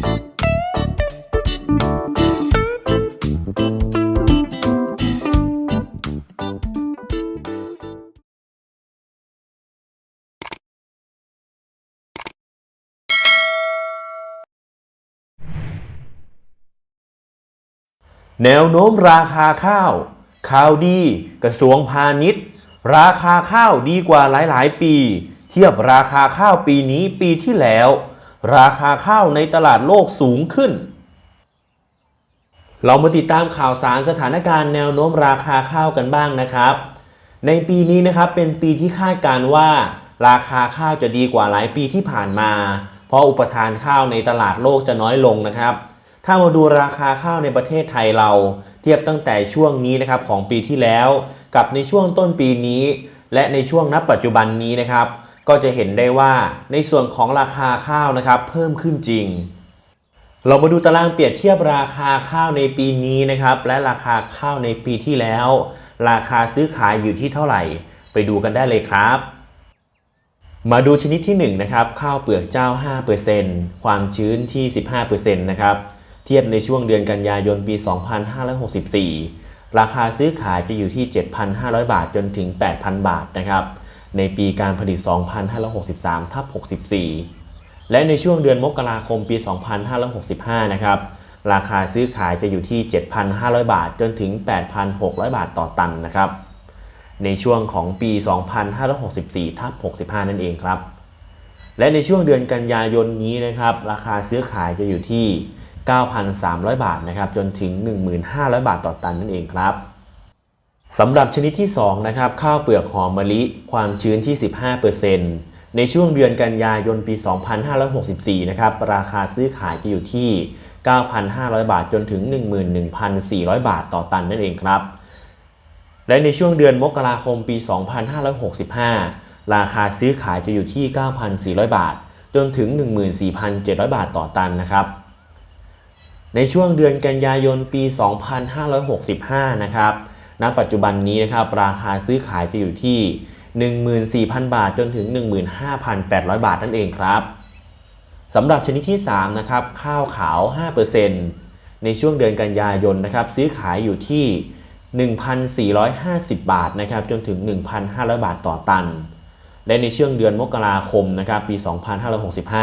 แนวโน้มราคาข้าว ข่าวดีกระทรวงพาณิชย์ ราคาข้าวดีกว่าหลาย ๆ ปี เทียบราคาข้าวปีนี้ปีที่แล้ว ราคาข้าวในตลาดโลกสูงขึ้น เรามาติดตามข่าวสารสถานการณ์แนวโน้มราคาข้าวกันบ้างนะครับ ในปีนี้นะครับเป็นปีที่คาดการว่า ราคาข้าวจะดีกว่าหลายปีที่ผ่านมา เพราะอุปทานข้าวในตลาดโลกจะน้อยลงนะครับ ถ้ามาดูราคาข้าวในประเทศไทยเรา เทียบตั้งแต่ช่วงนี้นะครับของปีที่แล้ว กับในช่วงต้นปีนี้ และในช่วงนับปัจจุบันนี้นะครับ ก็จะเห็นได้ว่าในส่วนของราคาข้าวนะครับเพิ่มขึ้นจริง เรามาดูตารางเปรียบเทียบราคาข้าวในปีนี้นะครับ และราคาข้าวในปีที่แล้ว ราคาซื้อขายอยู่ที่เท่าไหร่ ไปดูกันได้เลยครับ มาดูชนิดที่1นะครับข้าวเปลือกเจ้า 5%ความชื้นที่ 15%นะครับเทียบในช่วงเดือนกันยายนปี 2564 ราคาซื้อขายจะอยู่ที่ 7,500 บาทจนถึง 8,000 บาทนะครับ ในปีการผลิต 2563ทับ64 และในช่วงเดือนมกราคมปี 2565 นะครับ ราคาซื้อขายจะอยู่ที่ 7,500 บาท จนถึง 8,600 บาทต่อตันนะครับ ในช่วงของปี 2564ทับ65 นั่นเองครับ และในช่วงเดือนกันยายนนี้นะครับ ราคาซื้อขายจะอยู่ที่ 9,300 บาทนะครับ จนถึง 1,500 บาทต่อตันนั่นเองครับ สำหรับชนิดที่ 2 นะครับ ข้าวเปลือกหอมมะลิ ความชื้นที่ 15%ในช่วงเดือนกันยายนปี 2564 นะครับ ราคาซื้อขายจะอยู่ที่ 9,500 บาทจนถึง 11,400 บาทต่อตันนั่นเองครับ และในช่วงเดือนมกราคมปี 2565 ราคาซื้อขายจะอยู่ที่ 9,400 บาท จนถึง 14,700 บาทต่อตันนะครับ ในช่วงเดือนกันยายนปี 2565 นะครับ ณปัจจุบันนี้นะครับราคาซื้อขายจะอยู่ที่ 14,000 บาทจนถึง 15,800 บาทนั่นเองครับสำหรับชนิดที่3นะครับข้าวขาว 5%ในช่วงเดือนกันยายนนะครับซื้อขายอยู่ที่ 1,450 บาทนะครับจนถึง 1,500 บาทต่อตัน และในช่วงเดือนมกราคมนะครับปี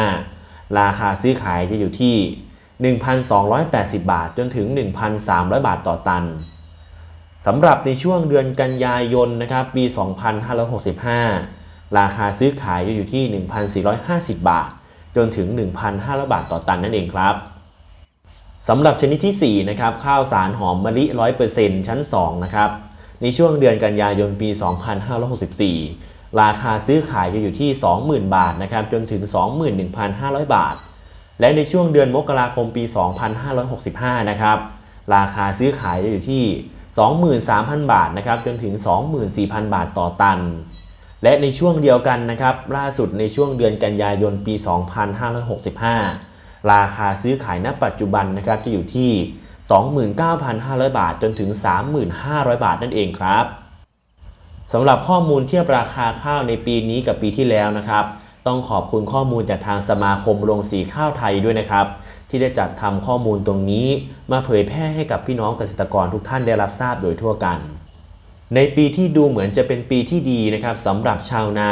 2565 ราคาซื้อขายจะอยู่ที่ 1,280 บาทจนถึง 1,300 บาทต่อตัน สำหรับในช่วงเดือนกันยายนนะครับปี 2565 ราคาซื้อขายจะอยู่ที่ 1,450 บาท จนถึง 1,500 บาทต่อตันนั่นเองครับสำหรับชนิดที่ 4 นะครับ ข้าวสารหอมมะลิ 100%ชั้น 2 นะครับ ในช่วงเดือนกันยายนปี 2564 ราคาซื้อขายจะอยู่ที่ 20,000 บาทนะครับ จนถึง 21,500 บาท และในช่วงเดือนมกราคมปี 2565 นะครับ ราคาซื้อขายจะอยู่ที่ 23,000 บาทนะครับจนถึง 24,000 บาทต่อตัน และในช่วงเดียวกันนะครับล่าสุดในช่วงเดือนกันยายนปี 2565 ราคาซื้อขายณปัจจุบันนะครับจะอยู่ที่ 29,500 บาทจนถึง 35,000 บาทนั่นเองครับสำหรับข้อมูลเทียบราคาข้าวในปีนี้กับปีที่แล้วนะครับ ต้องขอบคุณข้อมูลจากทางสมาคมโรงสีข้าวไทยด้วยนะครับ ที่ได้จัดทำข้อมูลตรงนี้ มาเผยแพร่ให้กับพี่น้องเกษตรกรทุกท่านได้รับทราบโดยทั่วกัน ในปีที่ดูเหมือนจะเป็นปีที่ดีนะครับสำหรับชาวนา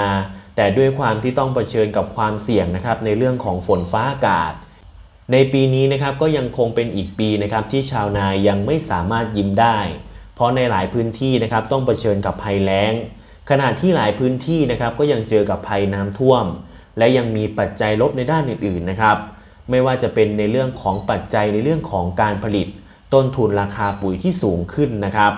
แต่ด้วยความที่ต้องเผชิญกับความเสี่ยงนะครับในเรื่องของฝนฟ้าอากาศ ในปีนี้นะครับก็ยังคงเป็นอีกปีนะครับที่ชาวนายังไม่สามารถยิ้มได้ เพราะในหลายพื้นที่นะครับต้องเผชิญกับภัยแล้ง ขณะที่หลายพื้นที่นะครับก็ยังเจอกับภัยน้ำท่วม และยังมีปัจจัยลบในด้านอื่นๆนะครับ ไม่ว่าจะเป็นในเรื่องของปัจจัยในเรื่องของการผลิต ต้นทุนราคาปุ๋ยที่สูงขึ้นนะครับ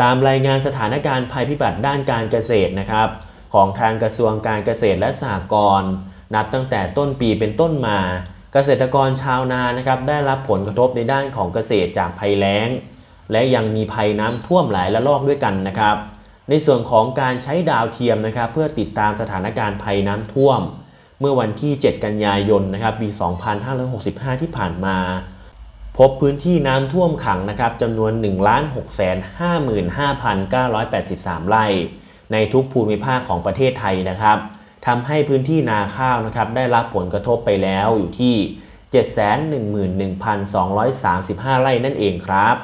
ตามรายงานสถานการณ์ภัยพิบัติด้านการเกษตรนะครับ ของทางกระทรวงการเกษตรและสหกรณ์นับตั้งแต่ต้นปีเป็นต้นมา เกษตรกรชาวนานะครับได้รับผลกระทบในด้านของเกษตรจากภัยแล้ง และยังมีภัยน้ำท่วมหลายระลอกด้วยกันนะครับ ในส่วนของการใช้ดาวเทียมนะครับเพื่อติดตามสถานการณ์ภัยน้ำท่วม เมื่อวันที่ 7 กันยายนนะครับปี 2565 ที่ผ่านมา พบพื้นที่น้ำท่วมขังนะครับจำนวน 1,655,983 ไร่ ในทุกภูมิภาคของประเทศไทยนะครับทำให้พื้นที่นาข้าวนะครับได้รับผลกระทบไปแล้วอยู่ที่ 711,235 ไร่นั่นเองครับ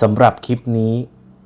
สำหรับคลิปนี้